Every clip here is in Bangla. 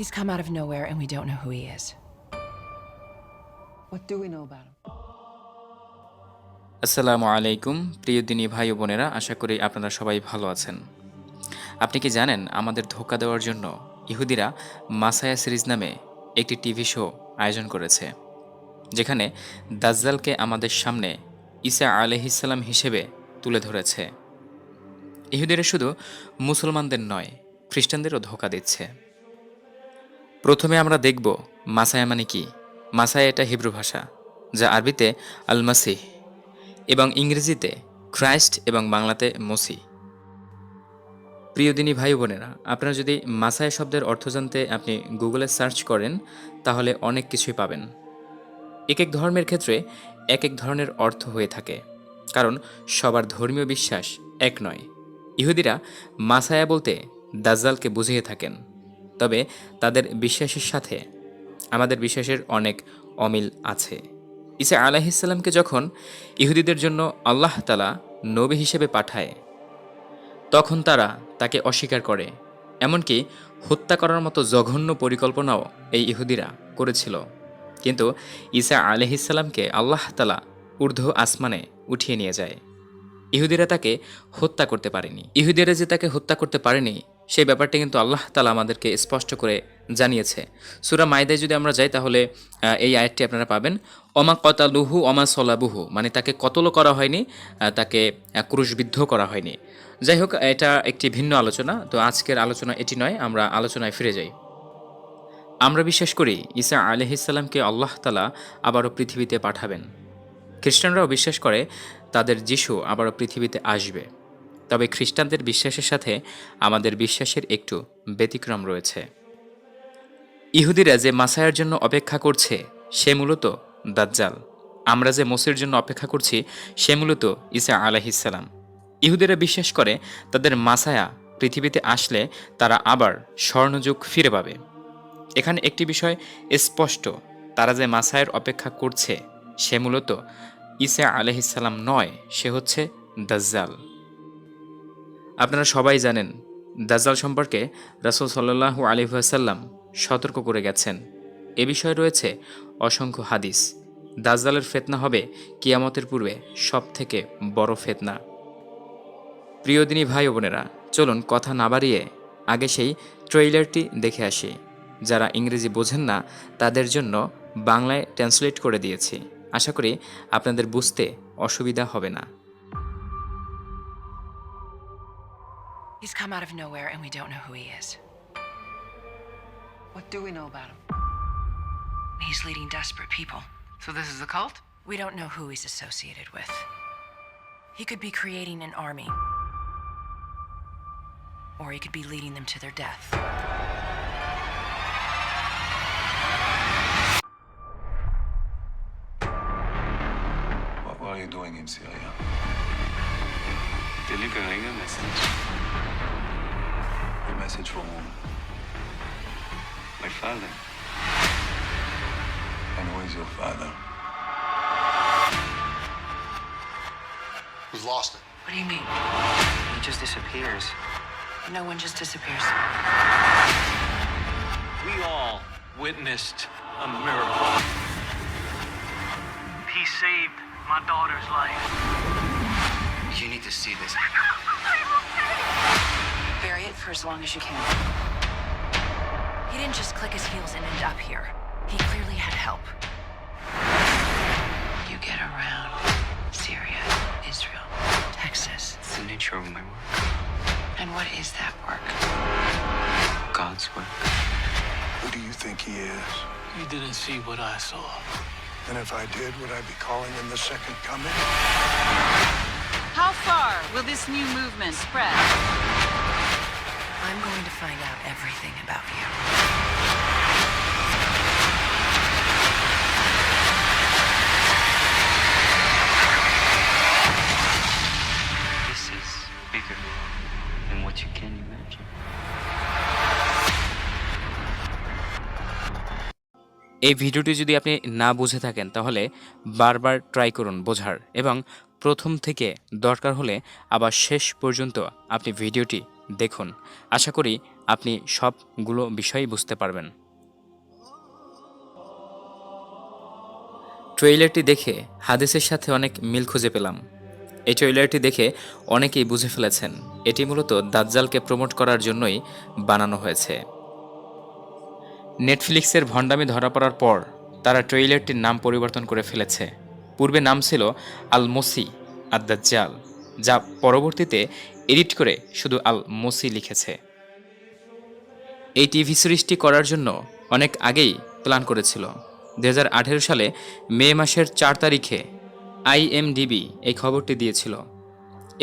He's come out of nowhere and we don't know who he is. What do we know about him? আসসালামু আলাইকুম প্রিয় দিনী ভাই ও বোনেরা আশা করি আপনারা সবাই ভালো আছেন আপনি কি জানেন আমাদের ধোকা দেওয়ার জন্য ইহুদিরা মাসায়া সিরিজ নামে একটি টিভি শো আয়োজন করেছে যেখানে দাজ্জালকে আমাদের সামনে ঈসা আলহিসাল্লাম হিসেবে তুলে ধরেছে ইহুদিরা শুধু মুসলমানদের নয় খ্রিস্টানদেরও ধোকা দিচ্ছে প্রথমে আমরা দেখব মাসায়া মানে কি। মাসায়া এটা হিব্রু ভাষা, যা আরবিতে আলমাসিহ এবং ইংরেজিতে ক্রাইস্ট এবং বাংলাতে মসি প্রিয় দিনী ভাই বোনেরা, আপনারা যদি মাসায় শব্দের অর্থ জানতে আপনি গুগলে সার্চ করেন, তাহলে অনেক কিছুই পাবেন। এক এক ধর্মের ক্ষেত্রে এক এক ধরনের অর্থ হয়ে থাকে, কারণ সবার ধর্মীয় বিশ্বাস এক নয়। ইহুদিরা মাসায়া বলতে দাজ্জালকে বুঝিয়ে থাকেন। তবে তাদের বিশ্বাসের সাথে। আমাদের বিশ্বাসের অনেক অমিল আছে। ঈসা আলাহিসাল্লামকে যখন ইহুদিদের জন্য আল্লাহ তালা নবী হিসেবে পাঠায়, তখন তারা তাকে অস্বীকার করে। এমনকি হত্যা করার মতো জঘন্য পরিকল্পনাও এই ইহুদিরা করেছিল। কিন্তু ঈসা আলহিসাল্লামকে আল্লাহ তালা ঊর্ধ্ব আসমানে উঠিয়ে নিয়ে যায়। ইহুদিরা তাকে হত্যা করতে পারেনি। ইহুদিরা যে তাকে হত্যা করতে পারেনি সেই ব্যাপারটা কিন্তু আল্লাহ তালা আমাদেরকে স্পষ্ট করে জানিয়েছে। সুরা মায়দায় যদি আমরা যাই তাহলে এই আয়াতটি আপনারা পাবেন অমা কতালুহু অমা সলাবুহু মানে তাকে কতলও করা হয়নি তাকে ক্রুশবিদ্ধ করা হয়নি। যাই হোক, এটা একটি ভিন্ন আলোচনা, তো আজকের আলোচনা এটি নয়, আমরা আলোচনায় ফিরে যাই। আমরা বিশ্বাস করি, ঈসা আলহিসাল্লামকে আল্লাহ তালা আবারও পৃথিবীতে পাঠাবেন। খ্রিস্টানরাও বিশ্বাস করে, তাদের যিশু আবারও পৃথিবীতে আসবে। তবে খ্রিস্টানদের বিশ্বাসের সাথে আমাদের বিশ্বাসের একটু ব্যতিক্রম রয়েছে। ইহুদিরা যে মাসায়ার জন্য অপেক্ষা করছে, সে মূলত দাজ্জাল। আমরা যে মসির জন্য অপেক্ষা করছি, সে মূলত ঈসা আলাহিসাল্লাম ইহুদিরা বিশ্বাস করে, তাদের মাসায়া পৃথিবীতে আসলে তারা আবার স্বর্ণযুগ ফিরে পাবে। এখানে একটি বিষয় স্পষ্ট, তারা যে মাসায়ের অপেক্ষা করছে, সে মূলত ঈসা আলহিসাল্লাম নয়, সে হচ্ছে দাজ্জাল। আপনারা সবাই জানেন, দাজ্জাল সম্পর্কে রাসুল সাল্লাহু আলিহাসাল্লাম সতর্ক করে গেছেন। এ বিষয়ে রয়েছে অসংখ্য হাদিস। দাজ্জালের ফেতনা হবে কিয়ামতের পূর্বে সব থেকে বড় ফেতনা। প্রিয়দিনী ভাই বোনেরা, চলুন কথা না বাড়িয়ে আগে সেই ট্রেইলারটি দেখে আসি, যারা ইংরেজি বোঝেন না, তাদের জন্য বাংলায় ট্রান্সলেট করে দিয়েছি। আশা করি আপনাদের বুঝতে অসুবিধা হবে না। He's come out of nowhere and we don't know who he is. What do we know about him? He's leading desperate people. So this is a cult? We don't know who he's associated with. He could be creating an army, or he could be leading them to their death. What were you doing in Syria? Delivering a message. A message from whom? My father. And who is your father? We've lost it. What do you mean? He just disappears. No one just disappears. We all witnessed a miracle. He saved my daughter's life. You need to see this. Bury it for as long as you can. He didn't just click his heels and end up here. He clearly had help. You get around Syria, Israel, Texas. It's the nature of my work. And what is that work? God's work. Who do you think he is? You didn't see what I saw. And if I did, would I be calling him the second coming? How far will this new movement spread? I'm going to find out everything about you. This is bigger than what you can imagine. এই ভিডিওটি যদি আপনি না বুঝে থাকেন তাহলে বারবার ট্রাই করুন বোঝার এবং প্রথম থেকে দরকার হলে আবার শেষ পর্যন্ত আপনি ভিডিওটি দেখুন। আশা করি আপনি সবগুলো বিষয়ই বুঝতে পারবেন। ট্রেইলারটি দেখে হাদিসের সাথে অনেক মিল খুঁজে পেলাম। এই ট্রেইলারটি দেখে অনেকেই বুঝে ফেলেছেন, এটি মূলত দাজ্জালকে প্রমোট করার জন্যই বানানো হয়েছে। নেটফ্লিক্সের ভণ্ডামি ধরা পড়ার পর তারা ট্রেইলারটির নাম পরিবর্তন করে ফেলেছে। পূর্বে নাম ছিল আল মোসি আর যা পরবর্তীতে এডিট করে শুধু আল মোসি লিখেছে। এই টিভি সিরিজটি করার জন্য অনেক আগেই প্ল্যান করেছিল। দু হাজার আঠেরো সালে মে মাসের চার তারিখে আইএমডিবি এই খবরটি দিয়েছিল।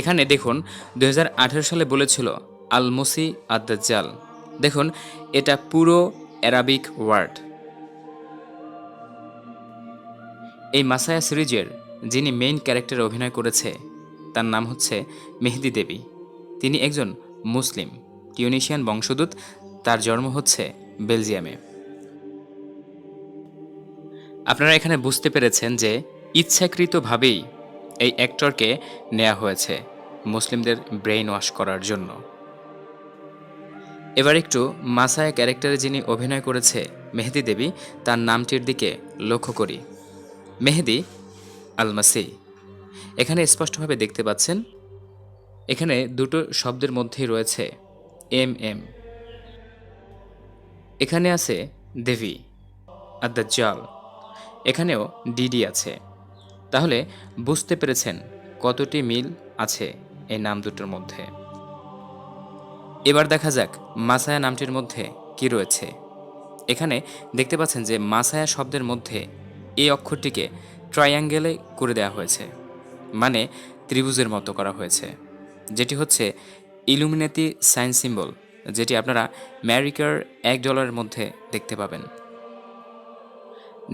এখানে দেখুন দু হাজার আঠেরো সালে বলেছিল আল মুসি আদাজ্জাল দেখুন, এটা পুরো অ্যারাবিক ওয়ার্ড। এই মাসায়া সিরিজের, যিনি মেইন ক্যারেক্টারে অভিনয় করেছে, তার নাম হচ্ছে মেহেদি দেবী। তিনি একজন মুসলিম টিউনিশিয়ান বংশোদ্ভূত, তার জন্ম হচ্ছে বেলজিয়ামে। আপনারা এখানে বুঝতে পেরেছেন যে ইচ্ছাকৃতভাবেই এই অ্যাক্টরকে নেওয়া হয়েছে মুসলিমদের ব্রেইন ওয়াশ করার জন্য। এবার একটু মাসায়া ক্যারেক্টারে যিনি অভিনয় করেছে মেহেদি দেবী, তার নামটির দিকে লক্ষ্য করি। মেহেদি আলমাসি। এখানে স্পষ্টভাবে দেখতে পাচ্ছেন, এখানে দুটো শব্দের মধ্যেই রয়েছে এম এম। এখানে আছে দেবী আর দ্য জল এখানেও ডিডি আছে। তাহলে বুঝতে পেরেছেন কতটি মিল আছে এই নাম দুটোর মধ্যে। এবার দেখা যাক মাসায়া নামটির মধ্যে কি রয়েছে। এখানে দেখতে পাচ্ছেন যে মাসায়া শব্দের মধ্যে এই অক্ষরটিকে ট্রায়াঙ্গেলে করে দেওয়া হয়েছে মানে ত্রিভুজের মতো করা হয়েছে। যেটি হচ্ছে ইলুমিনেতি সাইন সিম্বল, যেটি আপনারা ম্যারিকার এক ডলারের মধ্যে দেখতে পাবেন।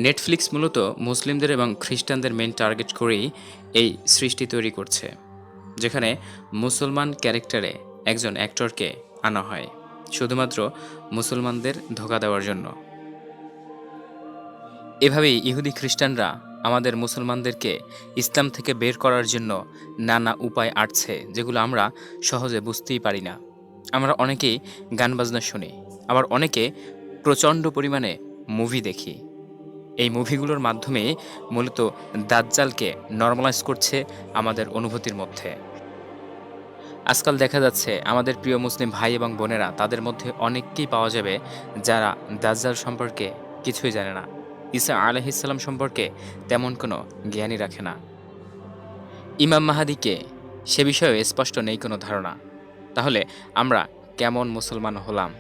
নেটফ্লিক্স মূলত মুসলিমদের এবং খ্রিস্টানদের মেন টার্গেট করেই এই সৃষ্টি তৈরি করছে, যেখানে মুসলমান ক্যারেক্টারে একজন অ্যাক্টরকে আনা হয়, শুধুমাত্র মুসলমানদের ধোকা দেওয়ার জন্য। এভাবেই ইহুদি খ্রিস্টানরা আমাদের মুসলমানদেরকে ইসলাম থেকে বের করার জন্য নানা উপায় আটছে, যেগুলো আমরা সহজে বুঝতেই পারি না। আমরা অনেকেই গান বাজনা শুনি, আবার অনেকে প্রচণ্ড পরিমাণে মুভি দেখি। এই মুভিগুলোর মাধ্যমে মূলত দাজ্জালকে নর্মালাইজ করছে আমাদের অনুভূতির মধ্যে। আজকাল দেখা যাচ্ছে আমাদের প্রিয় মুসলিম ভাই এবং বোনেরা তাদের মধ্যে অনেককেই পাওয়া যাবে যারা দাজ্জাল সম্পর্কে কিছুই জানে না। ঈসা আলহিসাল্লাম সম্পর্কে তেমন কোনো জ্ঞানই রাখে না। ইমাম মাহাদিকে সে বিষয়ে স্পষ্ট নেই কোনো ধারণা। তাহলে আমরা কেমন মুসলমান হলাম?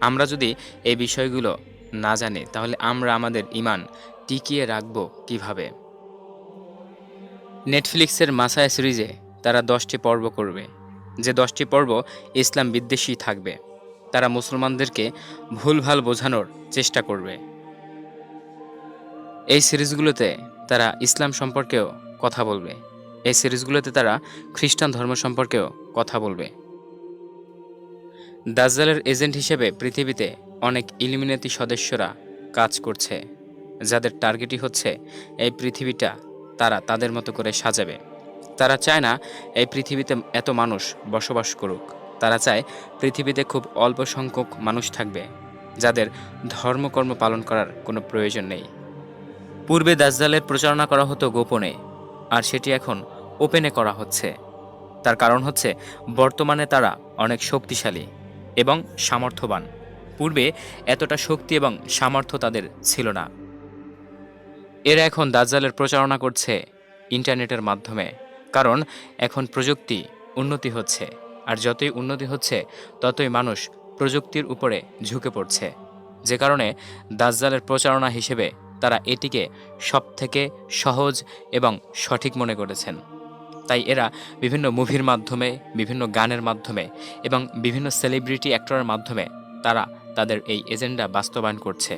আমরা যদি এই বিষয়গুলো না জানি, তাহলে আমরা আমাদের ইমান টিকিয়ে রাখব কীভাবে? নেটফ্লিক্সের মাসায়া সিরিজে তারা দশটি পর্ব করবে। যে দশটি পর্ব ইসলাম বিদ্বেষী থাকবে। তারা মুসলমানদেরকে ভুলভাল বোঝানোর চেষ্টা করবে। এই সিরিজগুলোতে তারা ইসলাম সম্পর্কেও কথা বলবে। এই সিরিজগুলোতে তারা খ্রিস্টান ধর্ম সম্পর্কেও কথা বলবে। দাজ্জালের এজেন্ট হিসেবে পৃথিবীতে অনেক ইলিমিনেতি সদস্যরা কাজ করছে, যাদের টার্গেটই হচ্ছে এই পৃথিবীটা তারা তাদের মতো করে সাজাবে। তারা চায় না এই পৃথিবীতে এত মানুষ বসবাস করুক। তারা চায় পৃথিবীতে খুব অল্প সংখ্যক মানুষ থাকবে, যাদের ধর্মকর্ম পালন করার কোনো প্রয়োজন নেই। পূর্বে দাজ্জালের প্রচারণা করা হতো গোপনে, আর সেটি এখন ওপেনে করা হচ্ছে। তার কারণ হচ্ছে, বর্তমানে তারা অনেক শক্তিশালী এবং সামর্থ্যবান। পূর্বে এতটা শক্তি এবং সামর্থ্য তাদের ছিল না। এরা এখন দাজ্জালের প্রচারণা করছে ইন্টারনেটের মাধ্যমে, কারণ এখন প্রযুক্তি উন্নতি হচ্ছে, আর যতই উন্নতি হচ্ছে, ততই মানুষ প্রযুক্তির উপরে ঝুঁকে পড়ছে। যে কারণে দাজ্জালের প্রচারণা হিসেবে তারা এটিকে সবথেকে সহজ এবং সঠিক মনে করেছেন। তাই এরা বিভিন্ন মুভির মাধ্যমে, বিভিন্ন গানের মাধ্যমে এবং বিভিন্ন সেলিব্রিটি অ্যাক্টরের মাধ্যমে তারা তাদের এই এজেন্ডা বাস্তবায়ন করছে।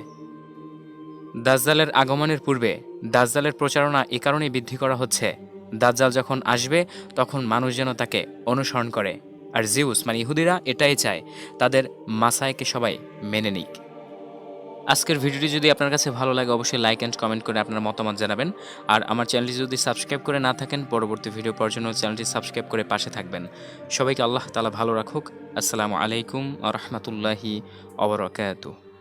দাজ্জালের আগমনের পূর্বে দাজ্জালের প্রচারণা এ কারণেই বৃদ্ধি করা হচ্ছে, দাজ্জাল যখন আসবে তখন মানুষ যেন তাকে অনুসরণ করে। আর জিউস মানে ইহুদিরা, এটাই চায়, তাদের মাসায়কে সবাই মেনে নিক। আজকের ভিডিওটি যদি আপনার কাছে ভালো লাগে, অবশ্যই লাইক অ্যান্ড কমেন্ট করে আপনার মতামত জানাবেন। আর আমার চ্যানেলটি যদি সাবস্ক্রাইব করে না থাকেন, পরবর্তী ভিডিও পাওয়ার জন্য চ্যানেলটি সাবস্ক্রাইব করে পাশে থাকবেন। সবাইকে আল্লাহ তালা ভালো রাখুক। আসসালামু আলাইকুম আ রহমতুল্লাহি অবরকাত